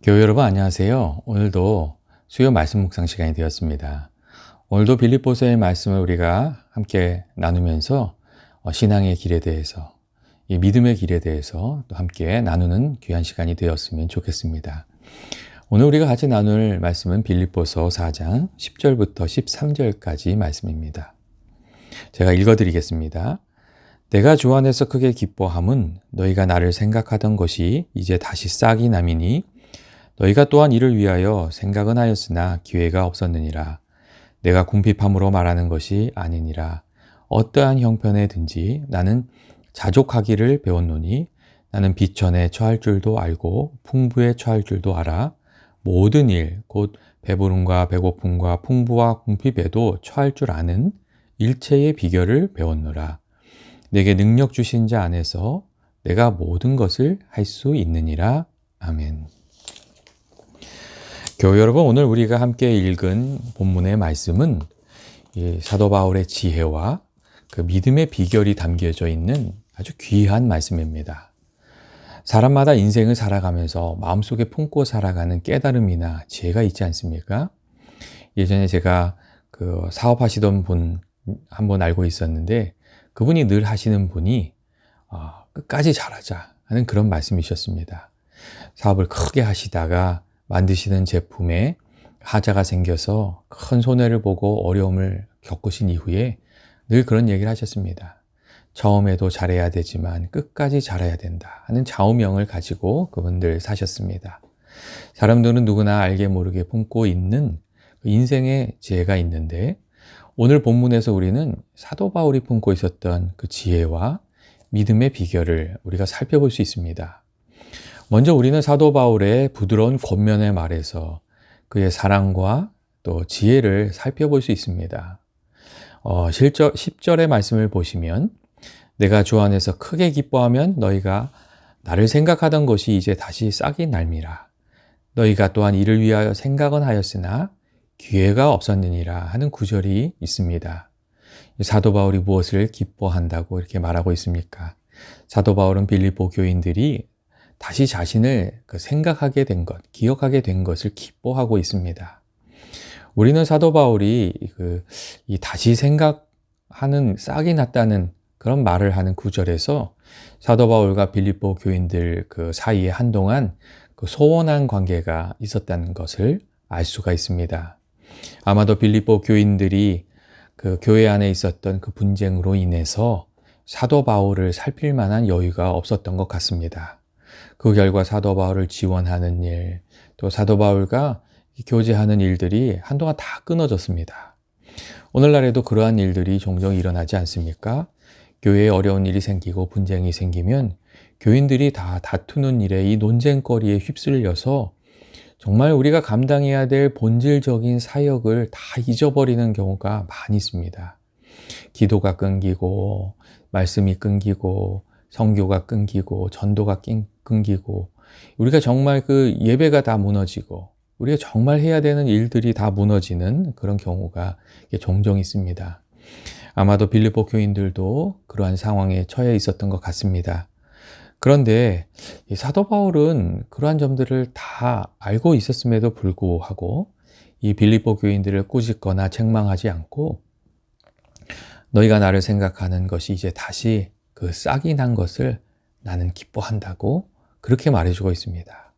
교회 여러분 안녕하세요. 오늘도 수요 말씀 묵상 시간이 되었습니다. 오늘도 빌립보서의 말씀을 우리가 함께 나누면서 어, 신앙의 길에 대해서 이 믿음의 길에 대해서 또 함께 나누는 귀한 시간이 되었으면 좋겠습니다. 오늘 우리가 같이 나눌 말씀은 빌립보서 4장 10절부터 13절까지 말씀입니다. 제가 읽어 드리겠습니다. 내가 주 안에서 크게 기뻐함은 너희가 나를 생각하던 것이 이제 다시 싹이 남이니 너희가 또한 이를 위하여 생각은 하였으나 기회가 없었느니라. 내가 궁핍함으로 말하는 것이 아니니라. 어떠한 형편에든지 나는 자족하기를 배웠노니 나는 비천에 처할 줄도 알고 풍부에 처할 줄도 알아. 모든 일, 곧 배부름과 배고픔과 풍부와 궁핍에도 처할 줄 아는 일체의 비결을 배웠노라. 내게 능력 주신 자 안에서 내가 모든 것을 할 수 있느니라. 아멘. 교회 여러분, 오늘 우리가 함께 읽은 본문의 말씀은 사도 바울의 지혜와 그 믿음의 비결이 담겨져 있는 아주 귀한 말씀입니다. 사람마다 인생을 살아가면서 마음속에 품고 살아가는 깨달음이나 지혜가 있지 않습니까? 예전에 제가 그 사업하시던 분 한 번 알고 있었는데 그분이 늘 하시는 분이 어, 끝까지 잘하자 하는 그런 말씀이셨습니다. 사업을 크게 하시다가 만드시는 제품에 하자가 생겨서 큰 손해를 보고 어려움을 겪으신 이후에 늘 그런 얘기를 하셨습니다. 처음에도 잘해야 되지만 끝까지 잘해야 된다 하는 좌우명을 가지고 그분들 사셨습니다. 사람들은 누구나 알게 모르게 품고 있는 그 인생의 지혜가 있는데 오늘 본문에서 우리는 사도 바울이 품고 있었던 그 지혜와 믿음의 비결을 우리가 살펴볼 수 있습니다. 먼저 우리는 사도 바울의 부드러운 권면의 말에서 그의 사랑과 또 지혜를 살펴볼 수 있습니다. 어, 실절, 10절의 말씀을 보시면 내가 주 안에서 크게 기뻐하면 너희가 나를 생각하던 것이 이제 다시 싹이 날미라. 너희가 또한 이를 위하여 생각은 하였으나 기회가 없었느니라 하는 구절이 있습니다. 사도 바울이 무엇을 기뻐한다고 이렇게 말하고 있습니까? 사도 바울은 빌립보 교인들이 다시 자신을 그 생각하게 된 것, 기억하게 된 것을 기뻐하고 있습니다. 우리는 사도 바울이 그, 이 다시 생각하는 싹이 났다는 그런 말을 하는 구절에서 사도 바울과 빌립보 교인들 그 사이에 한동안 그 소원한 관계가 있었다는 것을 알 수가 있습니다. 아마도 빌립보 교인들이 그 교회 안에 있었던 그 분쟁으로 인해서 사도 바울을 살필 만한 여유가 없었던 것 같습니다. 그 결과 사도 바울을 지원하는 일, 또 사도 바울과 교제하는 일들이 한동안 다 끊어졌습니다. 오늘날에도 그러한 일들이 종종 일어나지 않습니까? 교회에 어려운 일이 생기고 분쟁이 생기면 교인들이 다 다투는 일에 이 논쟁거리에 휩쓸려서 정말 우리가 감당해야 될 본질적인 사역을 다 잊어버리는 경우가 많이 있습니다. 기도가 끊기고, 말씀이 끊기고, 성교가 끊기고, 전도가 끊기고, 우리가 정말 그 예배가 다 무너지고, 우리가 정말 해야 되는 일들이 다 무너지는 그런 경우가 종종 있습니다. 아마도 빌립보 교인들도 그러한 상황에 처해 있었던 것 같습니다. 그런데 사도 바울은 그러한 점들을 다 알고 있었음에도 불구하고 이 빌립보 교인들을 꾸짖거나 책망하지 않고 너희가 나를 생각하는 것이 이제 다시 그 싹이 난 것을 나는 기뻐한다고 그렇게 말해주고 있습니다.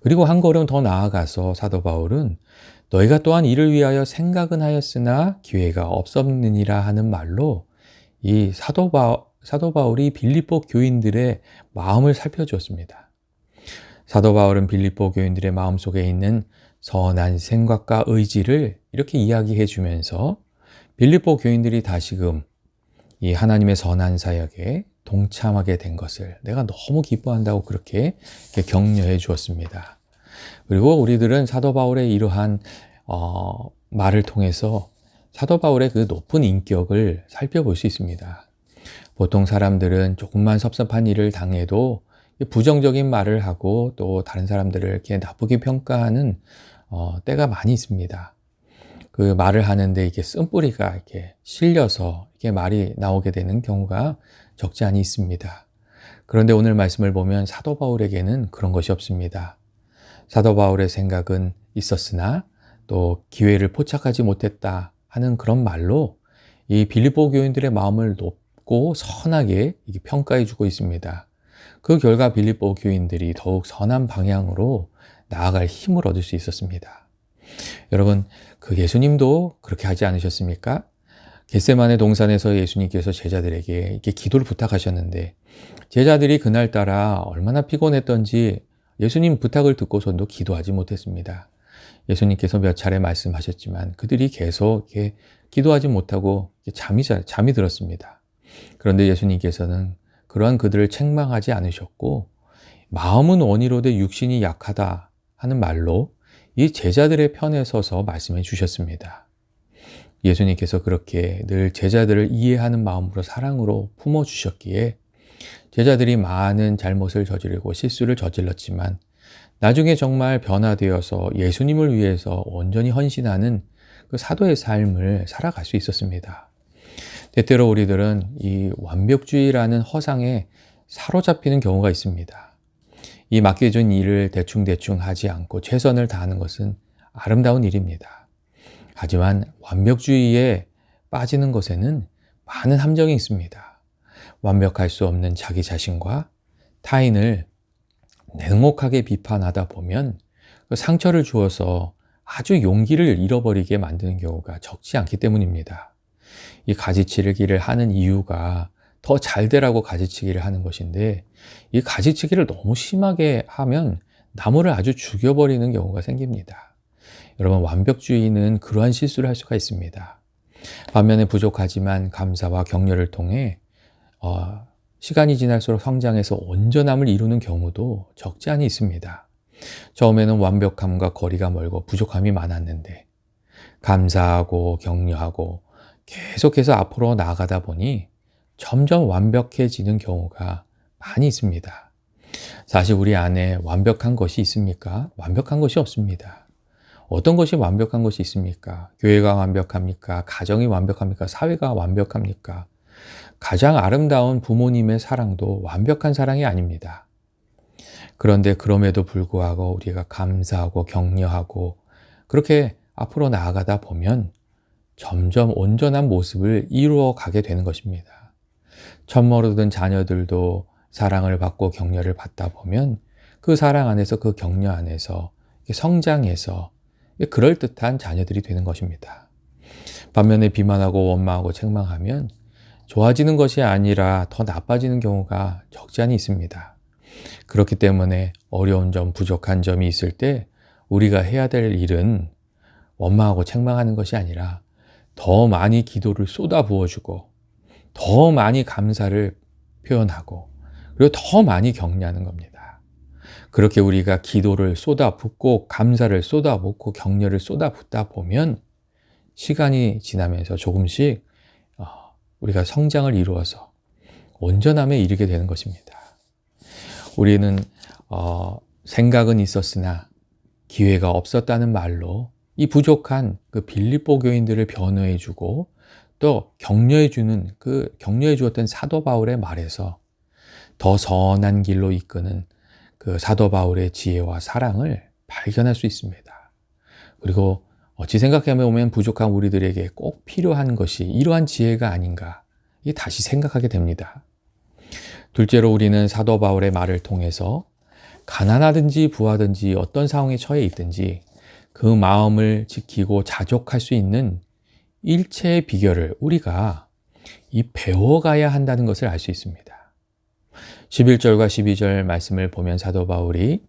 그리고 한 걸음 더 나아가서 사도 바울은 너희가 또한 이를 위하여 생각은 하였으나 기회가 없었느니라 하는 말로 이 사도 바, 사도 바울이 빌립보 교인들의 마음을 살펴주었습니다. 사도 바울은 빌립보 교인들의 마음속에 있는 선한 생각과 의지를 이렇게 이야기해 주면서 빌립보 교인들이 다시금 이 하나님의 선한 사역에 동참하게 된 것을 내가 너무 기뻐한다고 그렇게 격려해 주었습니다. 그리고 우리들은 사도 바울의 이러한 어, 말을 통해서 사도 바울의 그 높은 인격을 살펴볼 수 있습니다. 보통 사람들은 조금만 섭섭한 일을 당해도 부정적인 말을 하고 또 다른 사람들을 이렇게 나쁘게 평가하는 어, 때가 많이 있습니다. 그 말을 하는데 이게 쓴뿌리가 이렇게 실려서 이렇게 말이 나오게 되는 경우가 적지 않이 있습니다. 그런데 오늘 말씀을 보면 사도 바울에게는 그런 것이 없습니다. 사도 바울의 생각은 있었으나 또 기회를 포착하지 못했다 하는 그런 말로 이 빌립보 교인들의 마음을 높고 선하게 평가해 주고 있습니다. 그 결과 빌립보 교인들이 더욱 선한 방향으로 나아갈 힘을 얻을 수 있었습니다. 여러분, 그 예수님도 그렇게 하지 않으셨습니까? 겟세만의 동산에서 예수님께서 제자들에게 이렇게 기도를 부탁하셨는데 제자들이 그날따라 얼마나 피곤했던지 예수님 부탁을 듣고선도 기도하지 못했습니다. 예수님께서 몇 차례 말씀하셨지만 그들이 계속 이렇게 기도하지 못하고 잠이 잠이 들었습니다. 그런데 예수님께서는 그러한 그들을 책망하지 않으셨고 마음은 원이로되 육신이 약하다 하는 말로 이 제자들의 편에 서서 말씀해 주셨습니다. 예수님께서 그렇게 늘 제자들을 이해하는 마음으로 사랑으로 품어 주셨기에 제자들이 많은 잘못을 저지르고 실수를 저질렀지만 나중에 정말 변화되어서 예수님을 위해서 온전히 헌신하는 그 사도의 삶을 살아갈 수 있었습니다. 때때로 우리들은 이 완벽주의라는 허상에 사로잡히는 경우가 있습니다. 이 맡겨준 일을 대충대충 하지 않고 최선을 다하는 것은 아름다운 일입니다. 하지만 완벽주의에 빠지는 것에는 많은 함정이 있습니다. 완벽할 수 없는 자기 자신과 타인을 냉혹하게 비판하다 보면 그 상처를 주어서 아주 용기를 잃어버리게 만드는 경우가 적지 않기 때문입니다. 이 가지치기를 하는 이유가 더 잘 되라고 가지치기를 하는 것인데 이 가지치기를 너무 심하게 하면 나무를 아주 죽여버리는 경우가 생깁니다. 여러분 완벽주의는 그러한 실수를 할 수가 있습니다. 반면에 부족하지만 감사와 격려를 통해 어, 시간이 지날수록 성장해서 온전함을 이루는 경우도 적지 않이 있습니다. 처음에는 완벽함과 거리가 멀고 부족함이 많았는데 감사하고 격려하고 계속해서 앞으로 나아가다 보니 점점 완벽해지는 경우가 많이 있습니다. 사실 우리 안에 완벽한 것이 있습니까? 완벽한 것이 없습니다. 어떤 것이 완벽한 것이 있습니까? 교회가 완벽합니까? 가정이 완벽합니까? 사회가 완벽합니까? 가장 아름다운 부모님의 사랑도 완벽한 사랑이 아닙니다. 그런데 그럼에도 불구하고 우리가 감사하고 격려하고 그렇게 앞으로 나아가다 보면 점점 온전한 모습을 이루어 가게 되는 것입니다. 첫머르든 자녀들도 사랑을 받고 격려를 받다 보면 그 사랑 안에서 그 격려 안에서 성장해서 그럴듯한 자녀들이 되는 것입니다. 반면에 비만하고 원망하고 책망하면 좋아지는 것이 아니라 더 나빠지는 경우가 적지 않이 있습니다. 그렇기 때문에 어려운 점, 부족한 점이 있을 때 우리가 해야 될 일은 원망하고 책망하는 것이 아니라 더 많이 기도를 쏟아 부어주고 더 많이 감사를 표현하고 그리고 더 많이 격려하는 겁니다. 그렇게 우리가 기도를 쏟아붓고 감사를 쏟아붓고 격려를 쏟아붓다 보면 시간이 지나면서 조금씩 우리가 성장을 이루어서 온전함에 이르게 되는 것입니다. 우리는 어, 생각은 있었으나 기회가 없었다는 말로 이 부족한 그 빌립보 교인들을 변호해 주고 또 격려해 주는 그 격려해 주었던 사도 바울의 말에서 더 선한 길로 이끄는 그 사도 바울의 지혜와 사랑을 발견할 수 있습니다. 그리고 어찌 생각해 보면 부족한 우리들에게 꼭 필요한 것이 이러한 지혜가 아닌가 이 다시 생각하게 됩니다. 둘째로 우리는 사도 바울의 말을 통해서 가난하든지 부하든지 어떤 상황에 처해 있든지 그 마음을 지키고 자족할 수 있는 일체의 비결을 우리가 이 배워가야 한다는 것을 알 수 있습니다. 11절과 12절 말씀을 보면 사도 바울이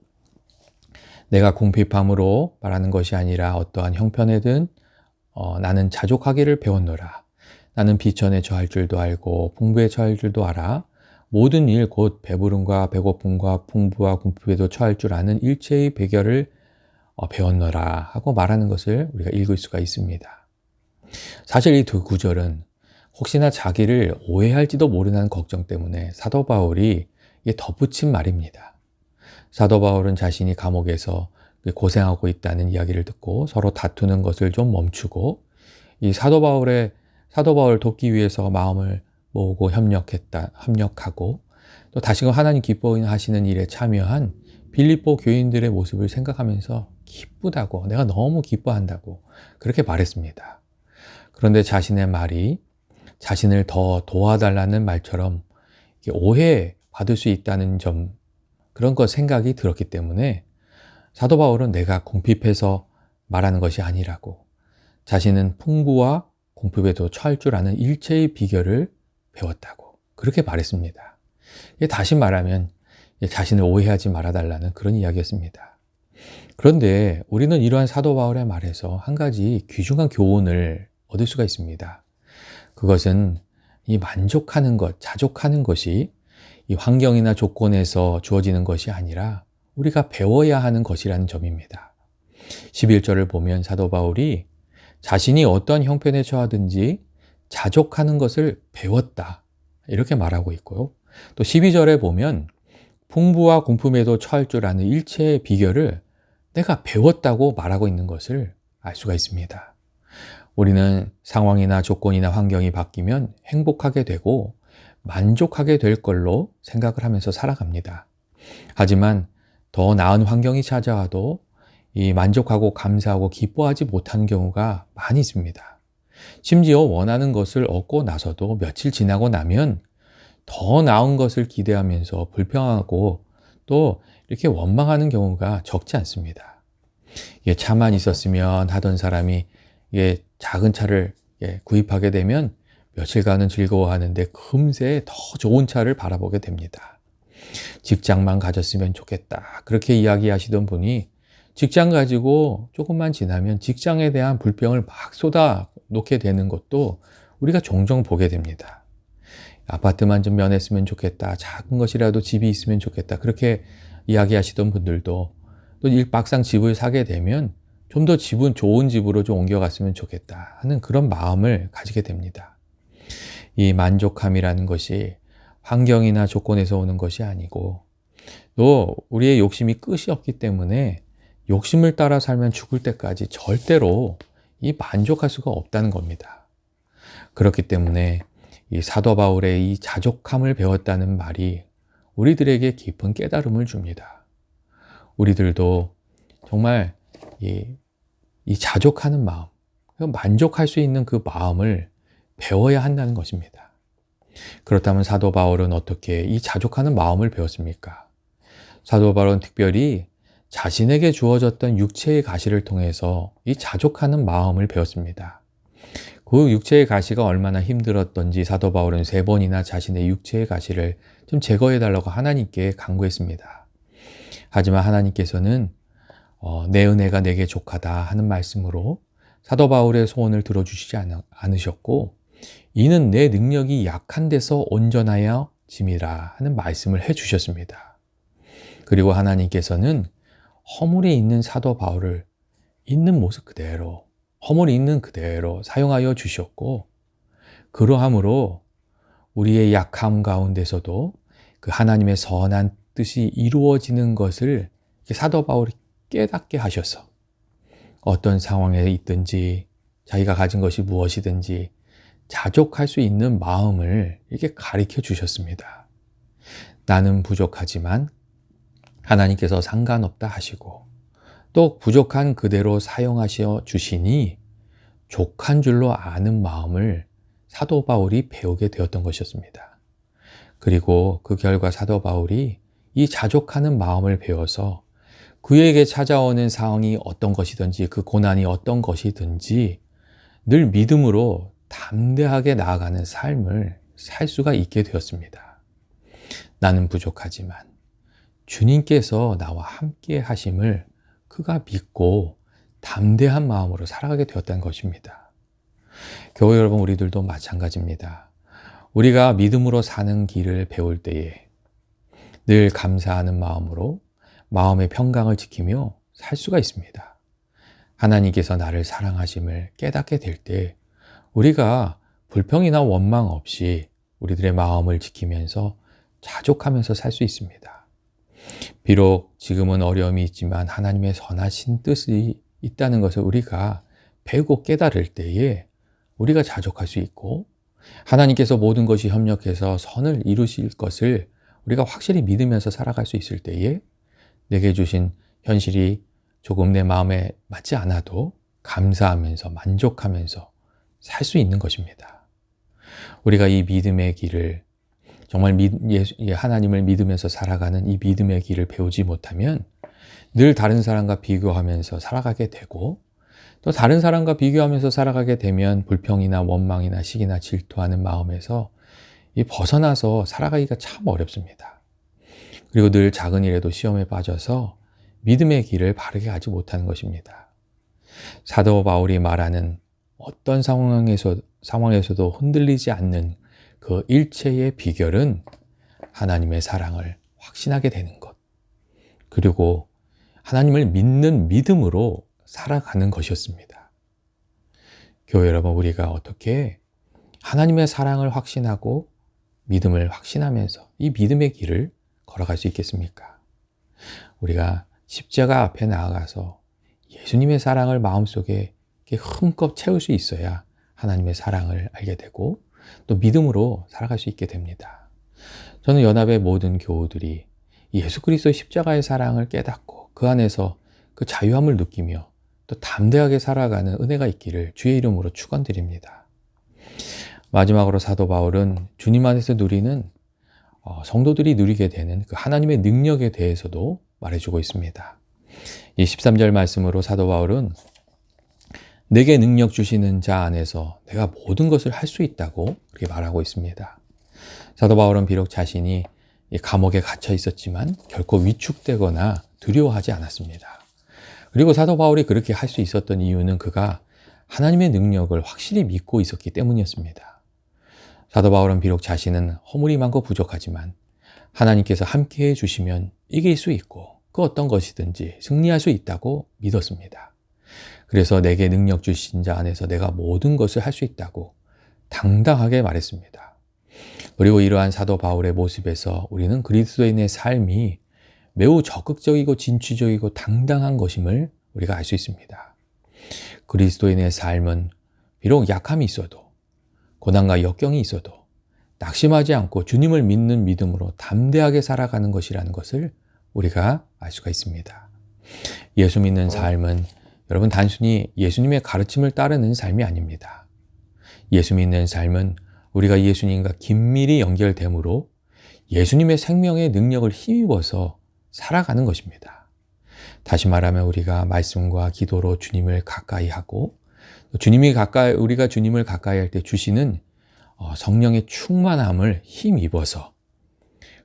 내가 궁핍함으로 말하는 것이 아니라 어떠한 형편에든 어, 나는 자족하기를 배웠노라. 나는 비천에 처할 줄도 알고 풍부에 처할 줄도 알아. 모든 일 곧 배부름과 배고픔과 풍부와 궁핍에도 처할 줄 아는 일체의 배결을 어, 배웠노라 하고 말하는 것을 우리가 읽을 수가 있습니다. 사실 이 두 구절은 혹시나 자기를 오해할지도 모르는 걱정 때문에 사도 바울이 덧붙인 말입니다. 사도 바울은 자신이 감옥에서 고생하고 있다는 이야기를 듣고 서로 다투는 것을 좀 멈추고 이 사도 바울의 사도 바울 돕기 위해서 마음을 모으고 협력했다, 협력하고 또 다시금 하나님 기뻐하시는 일에 참여한 빌립보 교인들의 모습을 생각하면서 기쁘다고, 내가 너무 기뻐한다고 그렇게 말했습니다. 그런데 자신의 말이 자신을 더 도와달라는 말처럼 오해 받을 수 있다는 점, 그런 것 생각이 들었기 때문에 사도 바울은 내가 궁핍해서 말하는 것이 아니라고 자신은 풍부와 공핍에도 처할 줄 아는 일체의 비결을 배웠다고 그렇게 말했습니다. 다시 말하면 자신을 오해하지 말아달라는 그런 이야기였습니다. 그런데 우리는 이러한 사도 바울의 말에서 한 가지 귀중한 교훈을 얻을 수가 있습니다. 그것은 이 만족하는 것, 자족하는 것이 이 환경이나 조건에서 주어지는 것이 아니라 우리가 배워야 하는 것이라는 점입니다. 11절을 보면 사도 바울이 자신이 어떤 형편에 처하든지 자족하는 것을 배웠다. 이렇게 말하고 있고요. 또 12절에 보면 풍부와 공품에도 처할 줄 아는 일체의 비결을 내가 배웠다고 말하고 있는 것을 알 수가 있습니다. 우리는 상황이나 조건이나 환경이 바뀌면 행복하게 되고 만족하게 될 걸로 생각을 하면서 살아갑니다. 하지만 더 나은 환경이 찾아와도 이 만족하고 감사하고 기뻐하지 못하는 경우가 많이 있습니다. 심지어 원하는 것을 얻고 나서도 며칠 지나고 나면 더 나은 것을 기대하면서 불평하고 또 이렇게 원망하는 경우가 적지 않습니다. 이 차만 있었으면 하던 사람이 이게 작은 차를 구입하게 되면 며칠간은 즐거워하는데 금세 더 좋은 차를 바라보게 됩니다. 직장만 가졌으면 좋겠다. 그렇게 이야기하시던 분이 직장 가지고 조금만 지나면 직장에 대한 불평을 막 쏟아 놓게 되는 것도 우리가 종종 보게 됩니다. 아파트만 좀 면했으면 좋겠다. 작은 것이라도 집이 있으면 좋겠다. 그렇게 이야기하시던 분들도 또 막상 집을 사게 되면 좀 더 집은 좋은 집으로 좀 옮겨갔으면 좋겠다 하는 그런 마음을 가지게 됩니다. 이 만족함이라는 것이 환경이나 조건에서 오는 것이 아니고 또 우리의 욕심이 끝이 없기 때문에 욕심을 따라 살면 죽을 때까지 절대로 이 만족할 수가 없다는 겁니다. 그렇기 때문에 이 사도 바울의 이 자족함을 배웠다는 말이 우리들에게 깊은 깨달음을 줍니다. 우리들도 정말 이, 이 자족하는 마음, 만족할 수 있는 그 마음을 배워야 한다는 것입니다. 그렇다면 사도 바울은 어떻게 이 자족하는 마음을 배웠습니까? 사도 바울은 특별히 자신에게 주어졌던 육체의 가시를 통해서 이 자족하는 마음을 배웠습니다. 그 육체의 가시가 얼마나 힘들었던지 사도 바울은 세 번이나 자신의 육체의 가시를 좀 제거해 달라고 하나님께 강구했습니다. 하지만 하나님께서는 어, 내 은혜가 내게 족하다 하는 말씀으로 사도 바울의 소원을 들어주시지 않으셨고 이는 내 능력이 약한 데서 온전하여 짐이라 하는 말씀을 해 주셨습니다. 그리고 하나님께서는 허물이 있는 사도 바울을 있는 모습 그대로, 허물이 있는 그대로 사용하여 주셨고, 그러함으로 우리의 약함 가운데서도 그 하나님의 선한 뜻이 이루어지는 것을 사도 바울이 깨닫게 하셔서 어떤 상황에 있든지 자기가 가진 것이 무엇이든지 자족할 수 있는 마음을 이렇게 가르쳐 주셨습니다. 나는 부족하지만 하나님께서 상관없다 하시고 또 부족한 그대로 사용하셔 주시니 족한 줄로 아는 마음을 사도 바울이 배우게 되었던 것이었습니다. 그리고 그 결과 사도 바울이 이 자족하는 마음을 배워서 그에게 찾아오는 상황이 어떤 것이든지 그 고난이 어떤 것이든지 늘 믿음으로 담대하게 나아가는 삶을 살 수가 있게 되었습니다. 나는 부족하지만 주님께서 나와 함께 하심을 그가 믿고 담대한 마음으로 살아가게 되었다는 것입니다. 교회 여러분, 우리들도 마찬가지입니다. 우리가 믿음으로 사는 길을 배울 때에 늘 감사하는 마음으로 마음의 평강을 지키며 살 수가 있습니다. 하나님께서 나를 사랑하심을 깨닫게 될 때 우리가 불평이나 원망 없이 우리들의 마음을 지키면서 자족하면서 살 수 있습니다. 비록 지금은 어려움이 있지만 하나님의 선하신 뜻이 있다는 것을 우리가 배우고 깨달을 때에 우리가 자족할 수 있고 하나님께서 모든 것이 협력해서 선을 이루실 것을 우리가 확실히 믿으면서 살아갈 수 있을 때에 내게 주신 현실이 조금 내 마음에 맞지 않아도 감사하면서 만족하면서 살 수 있는 것입니다. 우리가 이 믿음의 길을 정말 하나님을 믿으면서 살아가는 이 믿음의 길을 배우지 못하면 늘 다른 사람과 비교하면서 살아가게 되고 또 다른 사람과 비교하면서 살아가게 되면 불평이나 원망이나 시기나 질투하는 마음에서 이 벗어나서 살아가기가 참 어렵습니다. 그리고 늘 작은 일에도 시험에 빠져서 믿음의 길을 바르게 가지 못하는 것입니다. 사도 바울이 말하는 어떤 상황에서, 상황에서도 흔들리지 않는 그 일체의 비결은 하나님의 사랑을 확신하게 되는 것. 그리고 하나님을 믿는 믿음으로 살아가는 것이었습니다. 교회 여러분, 우리가 어떻게 하나님의 사랑을 확신하고 믿음을 확신하면서 이 믿음의 길을 걸어갈 수 있겠습니까? 우리가 십자가 앞에 나아가서 예수님의 사랑을 마음속에 흠껏 채울 수 있어야 하나님의 사랑을 알게 되고 또 믿음으로 살아갈 수 있게 됩니다. 저는 연합의 모든 교우들이 예수 그리스도의 십자가의 사랑을 깨닫고 그 안에서 그 자유함을 느끼며 또 담대하게 살아가는 은혜가 있기를 주의 이름으로 축원드립니다. 마지막으로 사도 바울은 주님 안에서 누리는 어, 성도들이 누리게 되는 그 하나님의 능력에 대해서도 말해주고 있습니다. 이 13절 말씀으로 사도 바울은 내게 능력 주시는 자 안에서 내가 모든 것을 할 수 있다고 그렇게 말하고 있습니다. 사도 바울은 비록 자신이 감옥에 갇혀 있었지만 결코 위축되거나 두려워하지 않았습니다. 그리고 사도 바울이 그렇게 할 수 있었던 이유는 그가 하나님의 능력을 확실히 믿고 있었기 때문이었습니다. 사도 바울은 비록 자신은 허물이 많고 부족하지만 하나님께서 함께 해 주시면 이길 수 있고 그 어떤 것이든지 승리할 수 있다고 믿었습니다. 그래서 내게 능력 주신 자 안에서 내가 모든 것을 할 수 있다고 당당하게 말했습니다. 그리고 이러한 사도 바울의 모습에서 우리는 그리스도인의 삶이 매우 적극적이고 진취적이고 당당한 것임을 우리가 알 수 있습니다. 그리스도인의 삶은 비록 약함이 있어도 고난과 역경이 있어도 낙심하지 않고 주님을 믿는 믿음으로 담대하게 살아가는 것이라는 것을 우리가 알 수가 있습니다. 예수 믿는 삶은 여러분 단순히 예수님의 가르침을 따르는 삶이 아닙니다. 예수 믿는 삶은 우리가 예수님과 긴밀히 연결되므로 예수님의 생명의 능력을 힘입어서 살아가는 것입니다. 다시 말하면 우리가 말씀과 기도로 주님을 가까이 하고 주님이 가까이 우리가 주님을 가까이 할 때 주시는 어, 성령의 충만함을 힘입어서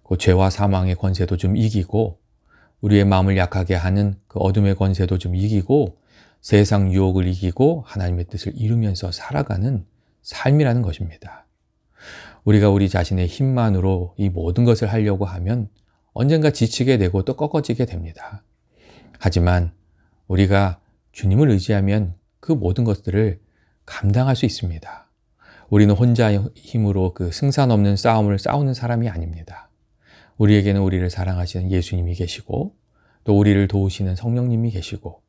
그 죄와 사망의 권세도 좀 이기고 우리의 마음을 약하게 하는 그 어둠의 권세도 좀 이기고 세상 유혹을 이기고 하나님의 뜻을 이루면서 살아가는 삶이라는 것입니다. 우리가 우리 자신의 힘만으로 이 모든 것을 하려고 하면 언젠가 지치게 되고 또 꺾어지게 됩니다. 하지만 우리가 주님을 의지하면 그 모든 것들을 감당할 수 있습니다. 우리는 혼자 힘으로 그 승산 없는 싸움을 싸우는 사람이 아닙니다. 우리에게는 우리를 사랑하시는 예수님이 계시고 또 우리를 도우시는 성령님이 계시고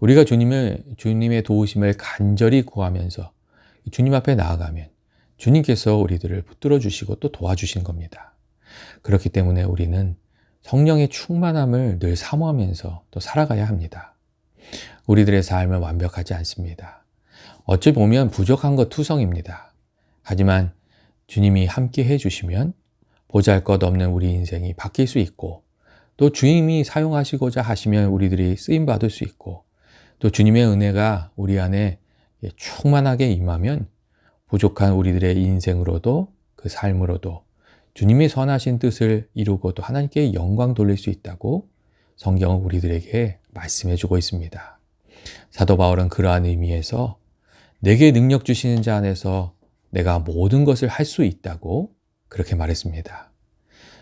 우리가 주님을 주님의 도우심을 간절히 구하면서 주님 앞에 나아가면 주님께서 우리들을 붙들어 주시고 또 도와주시는 겁니다. 그렇기 때문에 우리는 성령의 충만함을 늘 사모하면서 또 살아가야 합니다. 우리들의 삶은 완벽하지 않습니다. 어찌 보면 부족한 것 투성입니다. 하지만 주님이 함께 해주시면 보잘 것 없는 우리 인생이 바뀔 수 있고 또 주님이 사용하시고자 하시면 우리들이 쓰임 받을 수 있고 또 주님의 은혜가 우리 안에 충만하게 임하면 부족한 우리들의 인생으로도 그 삶으로도 주님이 선하신 뜻을 이루고 또 하나님께 영광 돌릴 수 있다고 성경은 우리들에게 말씀해 주고 있습니다. 사도 바울은 그러한 의미에서 내게 능력 주시는 자 안에서 내가 모든 것을 할 수 있다고 그렇게 말했습니다.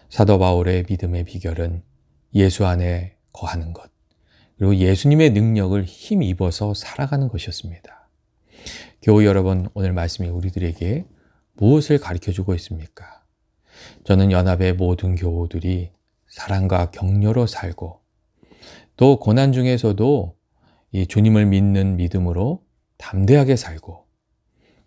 사도 바울의 믿음의 비결은 예수 안에 거하는 것, 그리고 예수님의 능력을 힘입어서 살아가는 것이었습니다. 교우 여러분, 오늘 말씀이 우리들에게 무엇을 가르쳐 주고 있습니까? 저는 연합의 모든 교우들이 사랑과 격려로 살고 또 고난 중에서도 이 주님을 믿는 믿음으로 담대하게 살고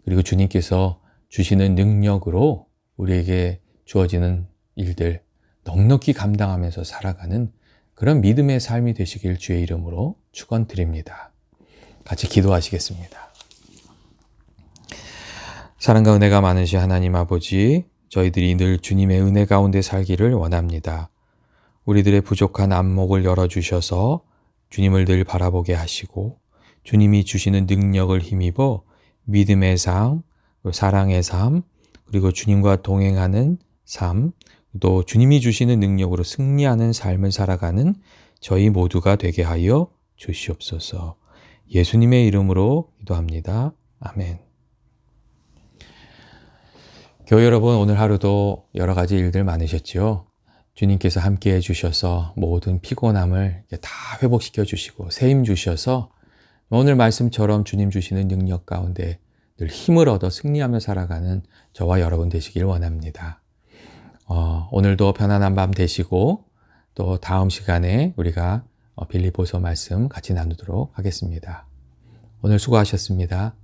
그리고 주님께서 주시는 능력으로 우리에게 주어지는 일들 넉넉히 감당하면서 살아가는 그런 믿음의 삶이 되시길 주의 이름으로 축원드립니다. 같이 기도하시겠습니다. 사랑과 은혜가 많으신 하나님 아버지, 저희들이 늘 주님의 은혜 가운데 살기를 원합니다. 우리들의 부족한 안목을 열어주셔서 주님을 늘 바라보게 하시고 주님이 주시는 능력을 힘입어 믿음의 삶, 사랑의 삶, 그리고 주님과 동행하는 삶, 또 주님이 주시는 능력으로 승리하는 삶을 살아가는 저희 모두가 되게 하여 주시옵소서. 예수님의 이름으로 기도합니다. 아멘. 교회 여러분, 오늘 하루도 여러 가지 일들 많으셨지요? 주님께서 함께 해주셔서 모든 피곤함을 다 회복시켜 주시고 새힘 주셔서 오늘 말씀처럼 주님 주시는 능력 가운데 늘 힘을 얻어 승리하며 살아가는 저와 여러분 되시길 원합니다. 어, 오늘도 편안한 밤 되시고 또 다음 시간에 우리가 어, 빌리보서 말씀 같이 나누도록 하겠습니다. 오늘 수고하셨습니다.